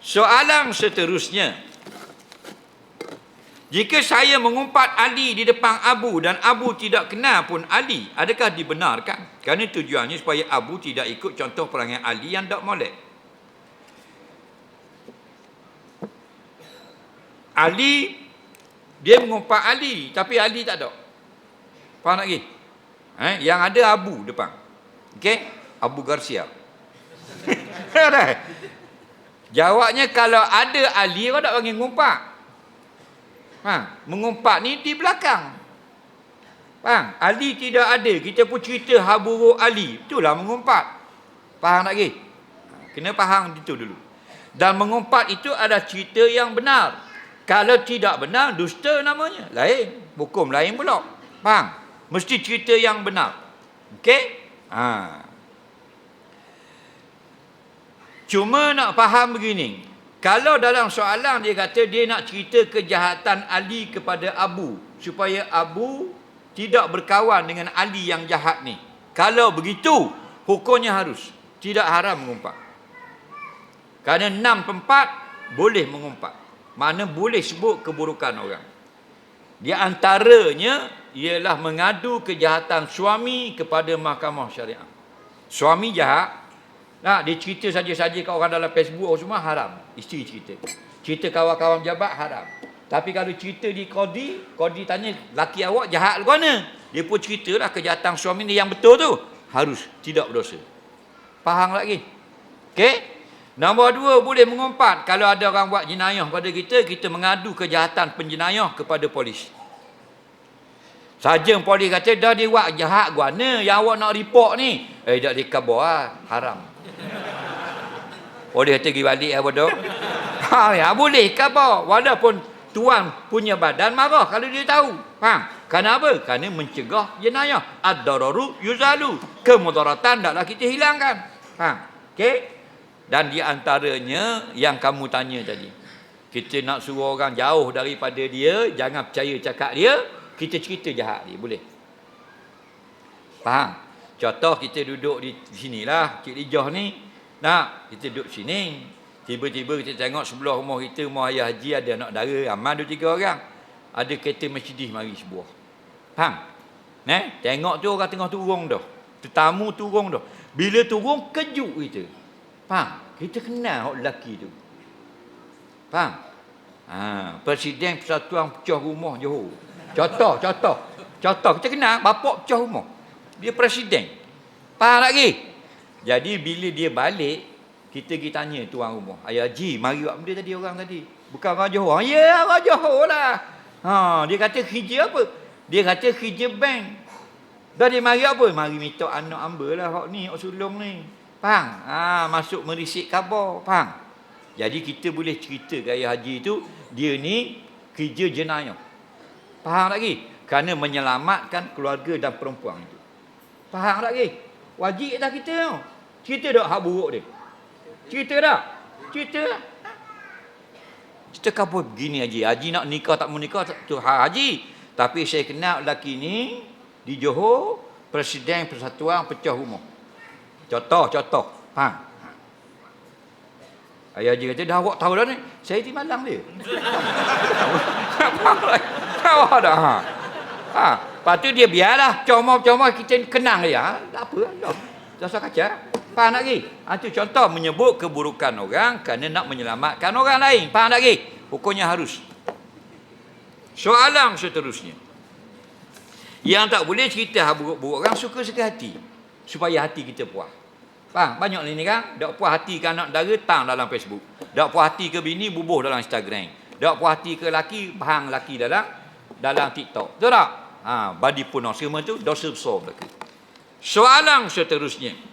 Soalan seterusnya. Jika saya mengumpat Ali di depan Abu dan Abu tidak kenal pun Ali, adakah dibenarkan? Kerana tujuannya supaya Abu tidak ikut contoh perangai Ali yang tak molek. Ali dia mengumpat Ali tapi Ali tak ada. Faham lagi? Eh, yang ada Abu depan. Okey? Abu Garcia. Jawabnya kalau ada Ali kau tak panggil ngumpat. Ha, mengumpat ni di belakang. Faham? Ali tidak ada. Kita pun cerita haburu Ali. Itulah mengumpat. Faham tak lagi? Ha, Kena faham itu dulu. Dan mengumpat itu ada cerita yang benar. Kalau tidak benar, dusta namanya. Lain. Hukum lain pula. Faham? Mesti cerita yang benar. Okey? Ha. Cuma nak faham begini. Kalau dalam soalan dia kata dia nak cerita kejahatan Ali kepada Abu supaya Abu tidak berkawan dengan Ali yang jahat ni. Kalau begitu, hukumnya harus tidak haram mengumpat. Kerana enam tempat boleh mengumpat. Mana boleh sebut keburukan orang. Di antaranya ialah mengadu kejahatan suami kepada mahkamah syariah. Suami jahat, Nah, dia cerita saja-saja kat orang dalam Facebook semua haram. Isteri cerita. Cerita kawan-kawan jabat haram. Tapi kalau cerita di Qadi, Qadi tanya, laki awak jahat ke mana? Dia pun ceritalah kejahatan suami ni yang betul tu. Harus tidak berdosa. Faham lagi? Okey? Nombor dua, boleh mengumpat. Kalau ada orang buat jenayah pada kita, kita mengadu kejahatan penjenayah kepada polis. Saja polis kata, dah dia buat jahat guana yang awak nak report ni. Eh, dah dikabar lah. Haram. Boleh kata pergi balik apa tu? Ha, ya, boleh apa? Walaupun tuan punya badan marah kalau dia tahu. Ha, kerana apa? Kerana mencegah jenayah. Ad-dararu yuzalu. Kemudaratan taklah kita hilangkan. Ha, okey? Dan di antaranya yang kamu tanya tadi. Kita nak suruh orang jauh daripada dia, jangan percaya cakap dia, kita cerita jahat dia, boleh. Faham? Contoh kita duduk di sinilah, Cik Lijah ni. Nak, kita duduk sini. Tiba-tiba kita tengok sebelah rumah kita, rumah ayah haji ada anak dara, aman dua tiga orang. Ada kereta Mercedes mari sebuah. Faham? Ne? Tengok tu orang tengah turun dah. Tetamu turun dah. Bila turun, kejut kita. Faham? Kita kenal orang lelaki tu. Faham? Ha, Presiden Persatuan Pecah Rumah Johor. Contoh, contoh. Contoh, kita kenal bapak pecah rumah. Dia presiden. Faham lagi? Jadi bila dia balik, kita pergi tanya tuan rumah. Ayah Haji, mari buat benda tadi orang tadi. Bukan orang Johor. Ya, orang Johor lah. Ha, dia kata kerja apa? Dia kata kerja bank. Dah dia mari apa? Mari minta anak hamba lah hak ni, hak sulung ni. Faham? Ha, masuk merisik khabar. Faham? Jadi kita boleh cerita ke Ayah Haji tu, dia ni kerja jenayah. Faham lagi? Kerana menyelamatkan keluarga dan perempuan itu. Faham lagi? Wajib dah kita tu. Cerita tak hak buruk dia? Cerita tak? Cerita? Cerita apa begini Haji? Haji nak nikah tak mau nikah tu Haji. Tapi saya kenal lelaki ni di Johor, Presiden Persatuan Pecah Rumah. Contoh, contoh. Faham? Ayah Haji kata, dah awak tahu dah ni. Saya di Malang dia. dah. Ha. ha. Lepas tu dia biarlah. Comel-comel kita kenang dia. Ha. Tak apa. Tak. Tak usah kaca. Faham tak lagi? Ha, itu contoh menyebut keburukan orang kerana nak menyelamatkan orang lain. Faham tak lagi? Hukumnya harus. Soalan seterusnya. Yang tak boleh cerita buruk-buruk orang suka sekali hati. Supaya hati kita puas. Faham? Banyak ni kan? Dak puas hati ke anak dara, tang dalam Facebook. Dak puas hati ke bini, bubuh dalam Instagram. Dak puas hati ke laki, bahang laki dalam dalam TikTok. Betul tak? Ha, badi punah semua tu dosa besar belaka. Soalan seterusnya.